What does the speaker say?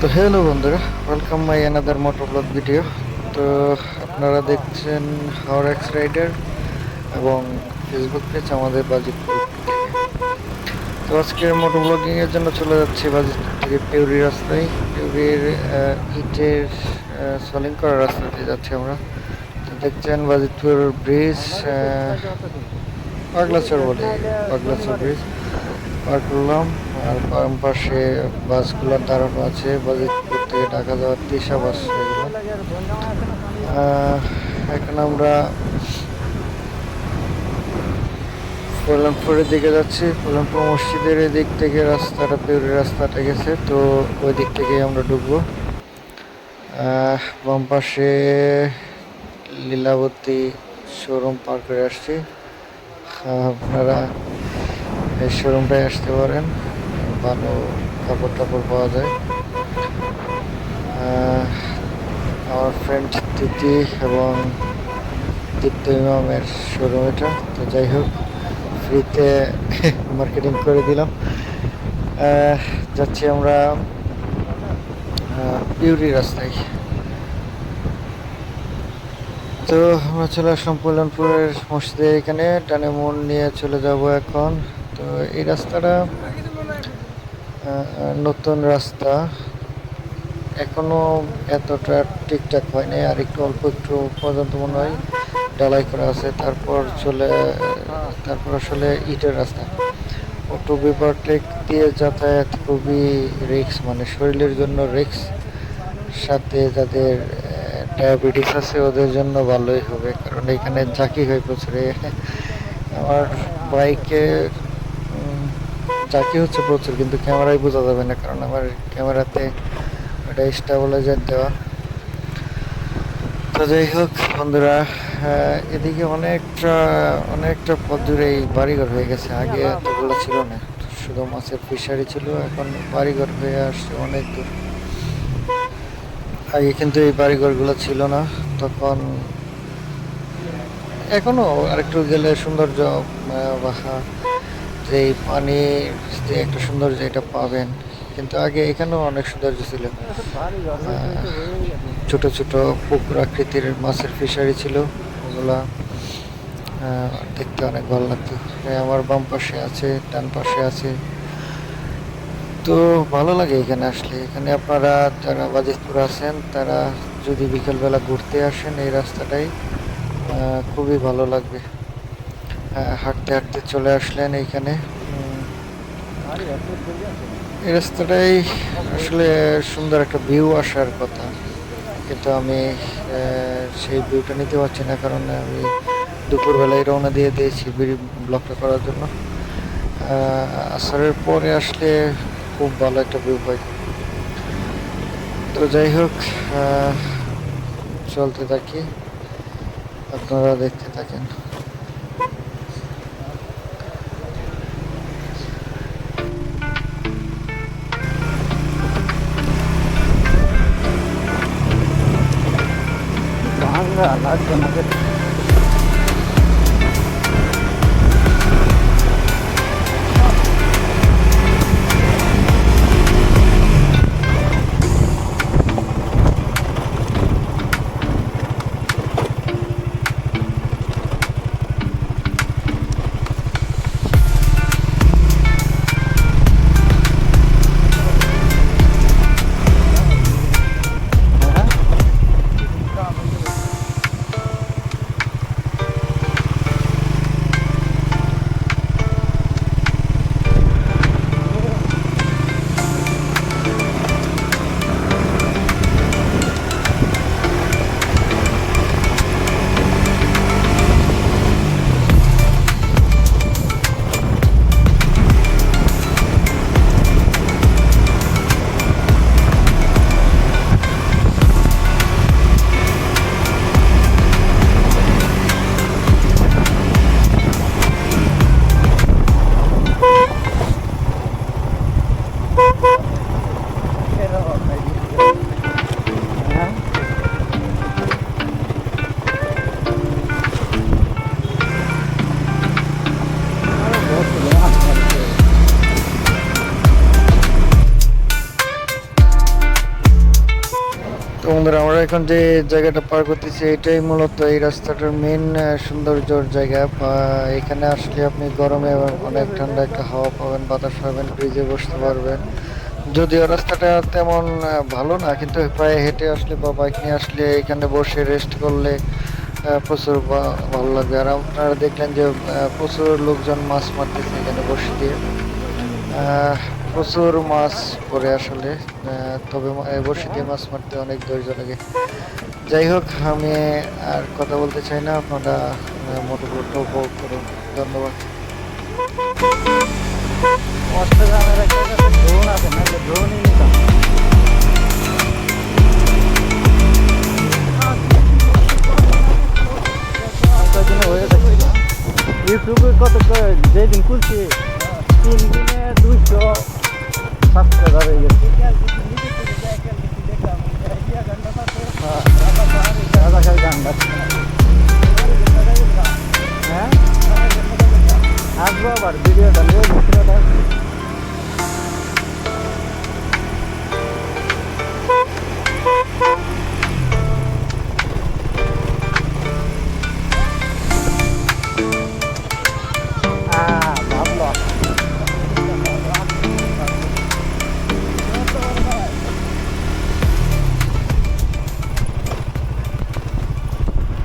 তো হ্যালো বন্ধুরা welcome my another motor blog video তো আপনারা দেখছেন হাওড় এক্স রাইডার এবং ফেসবুক পেজ আমাদের বাজিতপুর তো আজকের মোটর ব্লগিং এর জন্য চলে যাচ্ছি বাজিতপুর থেকে। পিউরি রাস্তায় পিউরির ইটের সলিং করার রাস্তা দিয়ে যাচ্ছি আমরা। তো দেখছেন বাজিতপুর ব্রিজ পাগলাচর বলে, পাগলাচর ব্রিজ পার করলাম, আর বাম পাশে বাসগুলো দাঁড়ানো আছে বাজিতপুর থেকে ঢাকা যাওয়ার দিশা বাস এখন আমরা কল্যাণপুরের দিকে যাচ্ছি। কল্যাণপুর মসজিদের দিক থেকে রাস্তাটা, পেউরি রাস্তাটা গেছে, তো ওই দিক থেকেই আমরা ঢুকবো। বাম পাশে লীলাবতী শোরুম পার করে আসছি। আপনারা এই শোরুমটায় আসতে পারেন, ভালো কাপড় টাপড় পাওয়া যায়। আমার ফ্রেন্ড তিতি এবং দীপ্ত ইমামের শোরুম এটা। তো যাই হোক ফ্রিতে মার্কেটিং করে দিলাম। যাচ্ছি আমরা পিউরি রাস্তায়। তো আমরা চলে আসলাম কল্যাণপুরের মসজিদের এখানে টানে মন নিয়ে চলে যাব এখন। তো এই রাস্তাটা নতুন রাস্তা। এখনও এতটা ঠিকঠাক হয়নি আর একটু অল্প একটু পর্যন্ত মনে হয় ডালাই করা আছে। তারপর চলে, তারপর আসলে ইটের রাস্তা। অটো বিভারটেক দিয়ে যাতায়াত খুবই রিক্স মানে শরীরের জন্য রিক্স সাথে যাদের ডায়াবেটিস আছে, ওদের জন্য ভালোই হবে, কারণ এখানে ঝাঁকি হয় প্রচুর। আমার বাইকে ঝাঁকি হচ্ছে প্রচুর কিন্তু ক্যামেরায় বোঝা যাবে না কারণ আমার ক্যামেরাতে ওটা স্টাবলাইজার দেওয়া। তো যাই হোক বন্ধুরা এদিকে অনেকটা অনেকটা পথ জুড়ে এই বাড়িঘর হয়ে গেছে। আগে এতগুলো ছিল না শুধু মাছের ফিশারি ছিল এখন বাড়িঘর হয়ে আসছে অনেক দূর। আগে কিন্তু এই বাড়িঘরগুলো ছিল না তখন এখনও আরেকটু গেলে সৌন্দর্য আহ, বা যে পানির যে একটা সৌন্দর্য এটা পাবেন। কিন্তু আগে এখানেও অনেক সৌন্দর্য ছিল। ছোট ছোট পুকুর আকৃতির মাছের ফিশারি ছিল, ওগুলা দেখতে অনেক ভালো লাগতো। আমার বাম পাশে আছে, ডান পাশে আছে। তো ভালো লাগে এখানে আসলে। এখানে আপনারা যারা বাজিতপুর আছেন, তারা যদি বিকেলবেলা ঘুরতে আসেন এই রাস্তাটাই খুবই ভালো লাগবে। হাঁটতে হাঁটতে চলে আসলেন এইখানে। এই রাস্তাটাই আসলে সুন্দর একটা ভিউ আসার কথা। কিন্তু আমি সেই ভিউটা নিতে পারছি না কারণ আমি দুপুরবেলায় রওনা দিয়ে দিয়েছি ব্লকটা করার জন্য। আসরের পরে আসলে খুব ভালো একটা ভিউ পাই তো যাই হোক চলতে থাকি। আপনারা দেখতে থাকেন। enggak. তো বন্ধুরা, আমরা এখন যে জায়গাটা পার করতেছি, এটাই মূলত এই রাস্তাটার মেন সৌন্দর্যর জায়গা। এখানে আসলে আপনি গরমে এবং অনেক ঠান্ডা একটা হাওয়া পাবেন, বাতাস পাবেন ব্রিজে বসতে পারবেন। যদিও রাস্তাটা তেমন ভালো না, কিন্তু প্রায় হেঁটে আসলে বা বাইক নিয়ে আসলে এখানে বসে রেস্ট করলে প্রচুর ভালো লাগবে। আর আপনারা দেখলেন যে প্রচুর লোকজন মাছ মারতেছে এখানে বসে দিয়ে। প্রচুর মাছ পড়ে আসলে তবে মা- এই মাছ মারতে অনেক ধৈর্য লাগে। যাই হোক আমি আর কথা বলতে চাই না আপনারা মোটরবোটটা উপভোগ করুন। ধন্যবাদ। অষ্টগ্রামের একটা ড্রোন আছে না ড্রোনই নিতাম কয়েকদিনে হয়ে গেছে? ইউটিউবে কত যেদিন খুলছি তিন হ্যাঁ